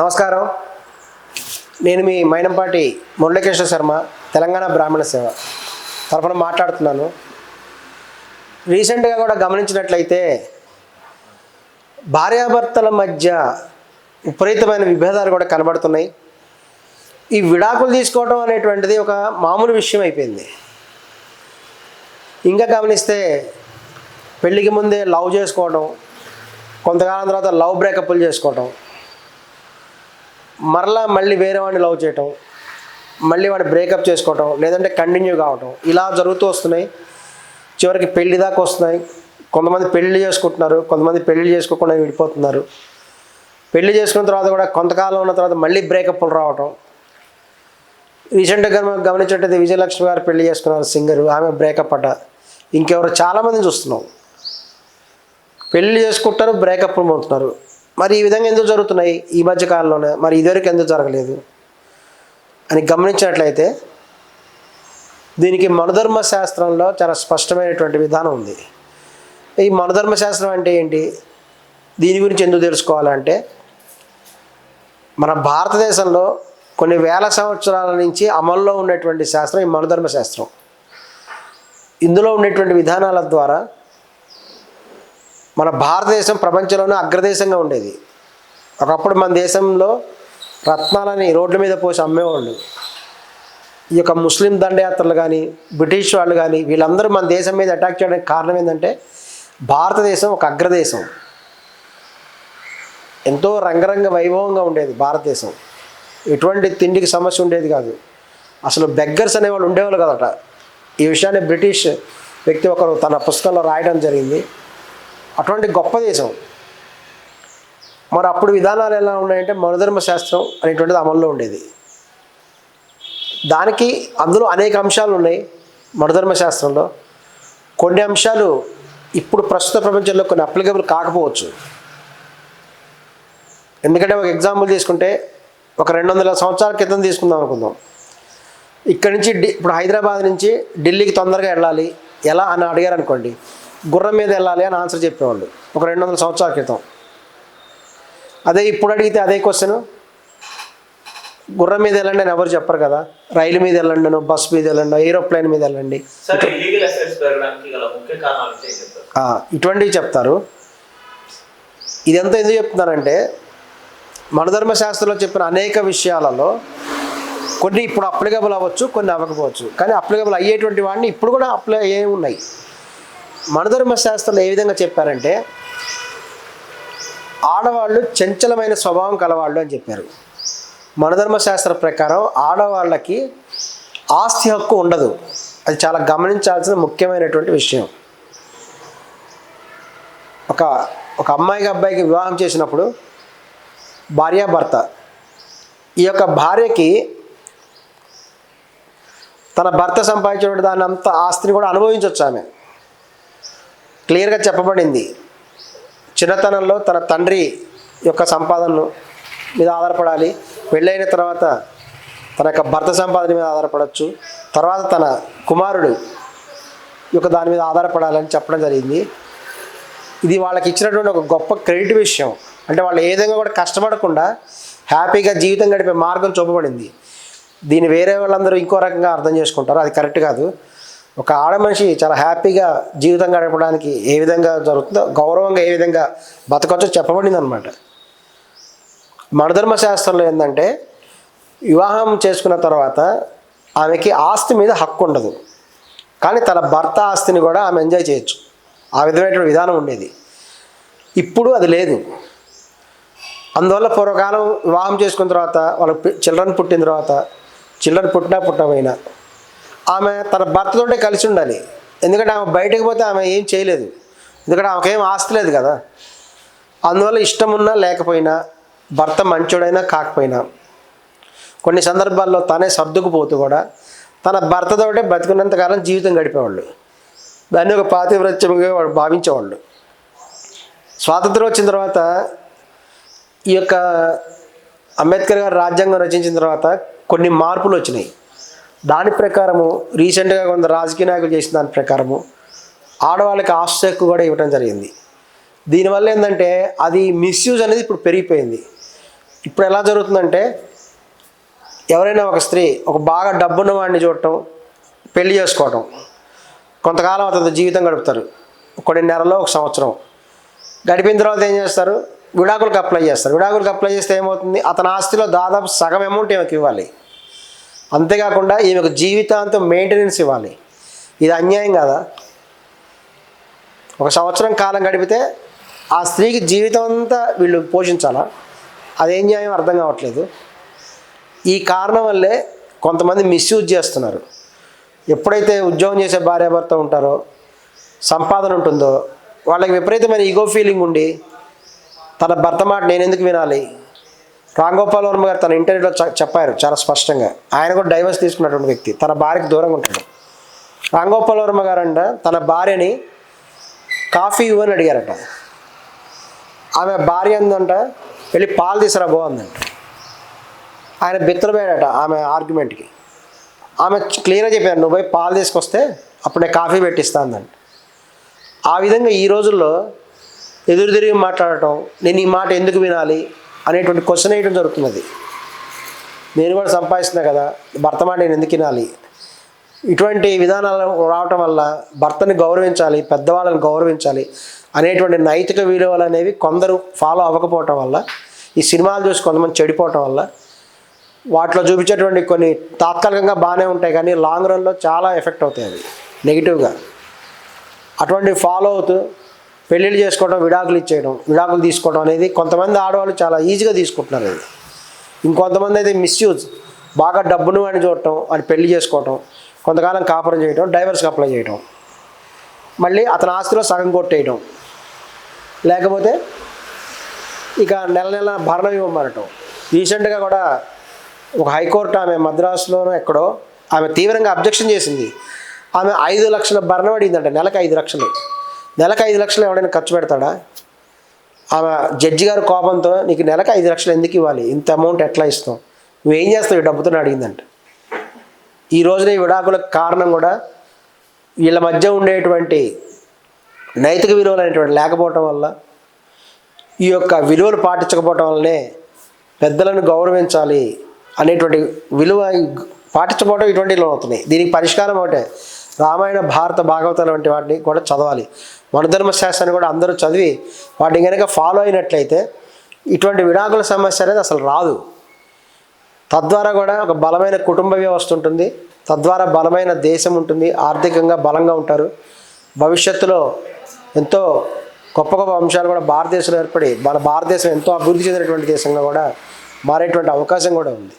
నమస్కారం. నేను మీ మైనంపాటి మురళీకృష్ణ శర్మ తెలంగాణ బ్రాహ్మణ సేవ. తరఫున మాట్లాడుతున్నాను. రీసెంట్గా కూడా గమనించినట్లయితే భార్యాభర్తల మధ్య విపరీతమైన విభేదాలు కూడా కనబడుతున్నాయి. ఈ విడాకులు తీసుకోవడం అనేటువంటిది ఒక మామూలు విషయం అయిపోయింది. ఇంకా గమనిస్తే పెళ్ళికి ముందే లవ్ చేసుకోవడం కొంతకాలం తర్వాత లవ్ బ్రేకప్లు చేసుకోవటం మరలా మళ్ళీ వేరే వాడిని లవ్ చేయటం మళ్ళీ వాడిని బ్రేకప్ చేసుకోవటం లేదంటే కంటిన్యూ కావటం ఇలా జరుగుతూ వస్తున్నాయి. చివరికి పెళ్ళి దాకా వస్తున్నాయి. కొంతమంది పెళ్ళి చేసుకుంటున్నారు కొంతమంది పెళ్ళి చేసుకోకుండా విడిపోతున్నారు. పెళ్ళి చేసుకున్న తర్వాత కూడా కొంతకాలం ఉన్న తర్వాత మళ్ళీ బ్రేకప్లు రావటం. రీసెంట్గా మనం గమనించినట్టయితే విజయలక్ష్మి గారు పెళ్ళి చేసుకున్నారు సింగర్ ఆమె బ్రేకప్ అట. ఇంకెవరు చాలామంది చూస్తున్నాం. పెళ్ళి చేసుకుంటారు బ్రేకప్ పొందుతున్నారు. మరి ఈ విధంగా ఎందుకు జరుగుతున్నాయి ఈ మధ్య కాలంలోనే? మరి ఇదివరకు ఎందుకు జరగలేదు? అని గమనించినట్లయితే దీనికి మనధర్మ శాస్త్రంలో చాలా స్పష్టమైనటువంటి విధానం ఉంది. ఈ మనధర్మ శాస్త్రం అంటే ఏంటి? దీని గురించి ఎందుకు తెలుసుకోవాలంటే మన భారతదేశంలో కొన్ని వేల సంవత్సరాల నుంచి అమల్లో ఉన్నటువంటి శాస్త్రం ఈ మనధర్మ శాస్త్రం. ఇందులో ఉండేటువంటి విధానాల ద్వారా మన భారతదేశం ప్రపంచంలోనే అగ్రదేశంగా ఉండేది. ఒకప్పుడు మన దేశంలో రత్నాలని రోడ్ల మీద పోసి అమ్మేవాళ్ళు. ఈ యొక్క ముస్లిం దండయాత్రలు కానీ బ్రిటిష్ వాళ్ళు కానీ వీళ్ళందరూ మన దేశం మీద అటాక్ చేయడానికి కారణం ఏంటంటే భారతదేశం ఒక అగ్రదేశం. ఎంతో రంగరంగ వైభవంగా ఉండేది భారతదేశం. ఎటువంటి తిండికి సమస్య ఉండేది కాదు. అసలు బెగ్గర్స్ అనేవాళ్ళు ఉండేవాళ్ళు కదట. ఈ విషయాన్ని బ్రిటిష్ వ్యక్తి ఒకరు తన పుస్తకంలో రాయడం జరిగింది. అటువంటి గొప్ప దేశం. మరి అప్పుడు విధానాలు ఎలా ఉన్నాయంటే మనధర్మ శాస్త్రం అనేటువంటిది అమల్లో ఉండేది. దానికి అందులో అనేక అంశాలు ఉన్నాయి మనధర్మ శాస్త్రంలో. కొన్ని అంశాలు ఇప్పుడు ప్రస్తుత ప్రపంచంలో కొన్ని అప్లికబుల్ కాకపోవచ్చు. ఎందుకంటే ఒక ఎగ్జాంపుల్ తీసుకుంటే ఒక రెండు వందల సంవత్సరాల క్రితం తీసుకుందాం అనుకుందాం. ఇక్కడ నుంచి ఇప్పుడు హైదరాబాద్ నుంచి ఢిల్లీకి తొందరగా వెళ్ళాలి. ఎలా అని అడిగారు అనుకోండి గుర్రం మీద వెళ్ళాలి అని ఆన్సర్ చెప్పేవాళ్ళు. ఒక రెండు వందల సంవత్సరాల క్రితం. అదే ఇప్పుడు అడిగితే అదే క్వశ్చన్ గుర్రం మీద వెళ్ళండి అని ఎవరు చెప్పరు కదా? రైలు మీద వెళ్ళండి బస్ మీద వెళ్ళండి ఏరోప్లేన్ మీద వెళ్ళండి. ఇటువంటివి చెప్తారు. ఇదంతా ఎందుకు చెప్తున్నారంటే మనధర్మ శాస్త్రంలో చెప్పిన అనేక విషయాలలో కొన్ని ఇప్పుడు అప్లికబుల్ అవ్వచ్చు కొన్ని అవ్వకపోవచ్చు. కానీ అప్లికబుల్ అయ్యేటువంటి వాడిని ఇప్పుడు కూడా అప్లై అయ్యే ఉన్నాయి. మనధర్మ శాస్త్రంలో ఏ విధంగా చెప్పారంటే ఆడవాళ్ళు చంచలమైన స్వభావం కలవాళ్ళు అని చెప్పారు. మనధర్మ శాస్త్ర ప్రకారం ఆడవాళ్ళకి ఆస్తి హక్కు ఉండదు. అది చాలా గమనించాల్సిన ముఖ్యమైనటువంటి విషయం. ఒక ఒక అమ్మాయికి అబ్బాయికి వివాహం చేసినప్పుడు భార్యాభర్త ఈ యొక్క భార్యకి తన భర్త సంపాదించిన దాని అంత ఆస్తిని కూడా అనుభవించవచ్చు ఆమె. క్లియర్గా చెప్పబడింది. చిన్నతనంలో తన తండ్రి యొక్క సంపాదనను మీద ఆధారపడాలి. పెళ్ళైన తర్వాత తన యొక్క భర్త సంపాదన మీద ఆధారపడవచ్చు తర్వాత తన కుమారుడు యొక్క దాని మీద ఆధారపడాలని చెప్పడం జరిగింది. ఇది వాళ్ళకి ఇచ్చినటువంటి ఒక గొప్ప క్రెడిట్ విషయం. అంటే వాళ్ళు ఏ విధంగా కూడా కష్టపడకుండా హ్యాపీగా జీవితం గడిపే మార్గం చూపబడింది. దీన్ని వేరే వాళ్ళందరూ ఇంకో రకంగా అర్థం చేసుకుంటారు. అది కరెక్ట్ కాదు. ఒక ఆడ మనిషి చాలా హ్యాపీగా జీవితం గడపడానికి ఏ విధంగా జరుగుతుందో గౌరవంగా ఏ విధంగా బతకొచ్చో చెప్పబడింది అనమాట మణధర్మ శాస్త్రంలో ఏంటంటే వివాహం చేసుకున్న తర్వాత ఆమెకి ఆస్తి మీద హక్కు ఉండదు. కానీ తన భర్త ఆస్తిని కూడా ఆమె ఎంజాయ్ చేయొచ్చు. ఆ విధమైనటువంటి విధానం ఉండేది. ఇప్పుడు అది లేదు. అందువల్ల పూర్వకాలం వివాహం చేసుకున్న తర్వాత వాళ్ళకి చిల్డ్రన్ పుట్టిన తర్వాత చిల్డ్రన్ పుట్టినా పుట్టమైనా ఆమె తన భర్తతోటే కలిసి ఉండాలి. ఎందుకంటే ఆమె బయటకు పోతే ఆమె ఏం చేయలేదు. ఎందుకంటే ఆమెకేం ఆస్తి లేదు కదా. అందువల్ల ఇష్టం ఉన్నా లేకపోయినా భర్త మంచోడైనా కాకపోయినా కొన్ని సందర్భాల్లో తనే సర్దుకుపోతూ కూడా తన భర్తతోటే బతికున్నంతకాలం జీవితం గడిపేవాళ్ళు. దాన్ని ఒక పాతివ్రత్యముగా వాడు భావించేవాళ్ళు. స్వాతంత్రం వచ్చిన తర్వాత ఈ యొక్క అంబేద్కర్ గారు రాజ్యాంగం రచించిన తర్వాత కొన్ని మార్పులు వచ్చినాయి. దాని ప్రకారము రీసెంట్గా కొందరు రాజకీయ నాయకులు చేసిన దాని ప్రకారము ఆడవాళ్ళకి ఆస్తి హక్కు కూడా ఇవ్వడం జరిగింది. దీనివల్ల ఏంటంటే అది మిస్యూజ్ అనేది ఇప్పుడు పెరిగిపోయింది. ఇప్పుడు ఎలా జరుగుతుందంటే ఎవరైనా ఒక స్త్రీ ఒక బాగా డబ్బున్న వాడిని చూడటం పెళ్ళి చేసుకోవటం కొంతకాలం అతను జీవితం గడుపుతారు. కొన్ని నెలలో ఒక సంవత్సరం. గడిపిన తర్వాత ఏం చేస్తారు? విడాకులకు అప్లై చేస్తారు. విడాకులకు అప్లై చేస్తే ఏమవుతుంది? అతని ఆస్తిలో దాదాపు సగం అమౌంట్ ఈమెకి ఇవ్వాలి అంతేకాకుండా ఈమెకు జీవితాంతం మెయింటెనెన్స్ ఇవ్వాలి. ఇది అన్యాయం కదా? ఒక సంవత్సరం కాలం గడిపితే ఆ స్త్రీకి జీవితం అంతా వీళ్ళు పోషించాలా? అదేం న్యాయం? అర్థం కావట్లేదు. ఈ కారణం వల్లే కొంతమంది మిస్యూజ్ చేస్తున్నారు. ఎప్పుడైతే ఉద్యోగం చేసే భార్యాభర్త ఉంటారో సంపాదన ఉంటుందో వాళ్ళకి విపరీతమైన ఈగో ఫీలింగ్ ఉండి తన భర్త మాట నేను ఎందుకు వినాలి? రాంగోపాల్ వర్మ గారు తన ఇంటర్వ్యూలో చెప్పారు చాలా స్పష్టంగా. ఆయన కూడా డైవర్స్ తీసుకున్నటువంటి వ్యక్తి. తన భార్యకి దూరంగా ఉంటాడు. రాంగోపాల్ వర్మ గారంట తన భార్యని కాఫీ ఇవ్వని అడిగారట. ఆమె భార్య అందంట వెళ్ళి పాలు తీసుకురా బాగుందంట ఆయన బిత్తరపోయాడట ఆమె ఆర్గ్యుమెంట్కి. ఆమె క్లియర్గా చెప్పారు నువ్వు పోయి పాలు తీసుకొస్తే అప్పుడు నేను కాఫీ పెట్టిస్తా ఆ విధంగా ఈ రోజుల్లో ఎదురు తిరిగి మాట్లాడటం నేను ఈ మాట ఎందుకు వినాలి? అనేటువంటి క్వశ్చన్ వేయడం జరుగుతున్నది. నేను కూడా సంపాదిస్తున్నా కదా భర్త మాట నేను ఎందుకు వినాలి? ఇటువంటి విధానాలు రావటం వల్ల భర్తని గౌరవించాలి పెద్దవాళ్ళని గౌరవించాలి అనేటువంటి నైతిక విలువలు అనేవి కొందరు ఫాలో అవ్వకపోవటం వల్ల ఈ సినిమాలు చూసి కొంతమంది చెడిపోవటం వల్ల వాటిలో చూపించేటువంటి కొన్ని తాత్కాలికంగా బాగానే ఉంటాయి కానీ లాంగ్ రన్లో చాలా ఎఫెక్ట్ అవుతాయి అవి నెగిటివ్గా అటువంటి ఫాలో అవుతూ పెళ్ళిళ్ళు చేసుకోవడం విడాకులు ఇచ్చేయడం విడాకులు తీసుకోవడం అనేది కొంతమంది ఆడవాళ్ళు చాలా ఈజీగా తీసుకుంటున్నారు అది. ఇంకొంతమంది అయితే మిస్యూజ్ బాగా డబ్బును అని చూడటం అని పెళ్ళి చేసుకోవటం కొంతకాలం కాపురం చేయడం డైవర్స్కి అప్లై చేయడం మళ్ళీ అతని ఆస్తిలో సగం కొట్టేయడం లేకపోతే ఇక నెల నెల భరణం ఇవ్వమనటం. రీసెంట్గా కూడా ఒక హైకోర్టు ఆమె మద్రాసులోనో ఎక్కడో ఆమె తీవ్రంగా అబ్జెక్షన్ చేసింది. ఆమె ఐదు లక్షల భరణం అడిగిందంట నెలకు ఐదు లక్షలు. నెలకు ఐదు లక్షలు ఎవడైనా ఖర్చు పెడతాడా? ఆమె జడ్జి గారు కోపంతో నీకు నెలకు ఐదు లక్షలు ఎందుకు ఇవ్వాలి? ఇంత అమౌంట్ ఎట్లా ఇస్తాం నువ్వేం చేస్తావు? ఈ డబ్బుతో అడిగిందంట. ఈ రోజున ఈ విడాకులకు కారణం కూడా వీళ్ళ మధ్య ఉండేటువంటి నైతిక విలువలు అనేటువంటి లేకపోవటం వల్ల ఈ యొక్క విలువలు పాటించకపోవటం వల్లనే పెద్దలను గౌరవించాలి అనేటువంటి విలువ పాటించకపోవడం ఇటువంటిలో అవుతున్నాయి దీనికి పరిష్కారం ఒకటే. రామాయణ భారత భాగవతాలు వంటి వాటిని కూడా చదవాలి. వనధర్మ శాస్త్రాన్ని కూడా అందరూ చదివి వాటిని కనుక ఫాలో అయినట్లయితే ఇటువంటి విడాకుల సమస్య అనేది అసలు రాదు. తద్వారా కూడా ఒక బలమైన కుటుంబ వ్యవస్థ ఉంటుంది. తద్వారా బలమైన దేశం ఉంటుంది. ఆర్థికంగా బలంగా ఉంటారు. భవిష్యత్తులో ఎంతో గొప్ప గొప్ప అంశాలు కూడా భారతదేశంలో ఏర్పడి మన భారతదేశం ఎంతో అభివృద్ధి చెందినటువంటి దేశంగా కూడా మారేటువంటి అవకాశం కూడా ఉంది.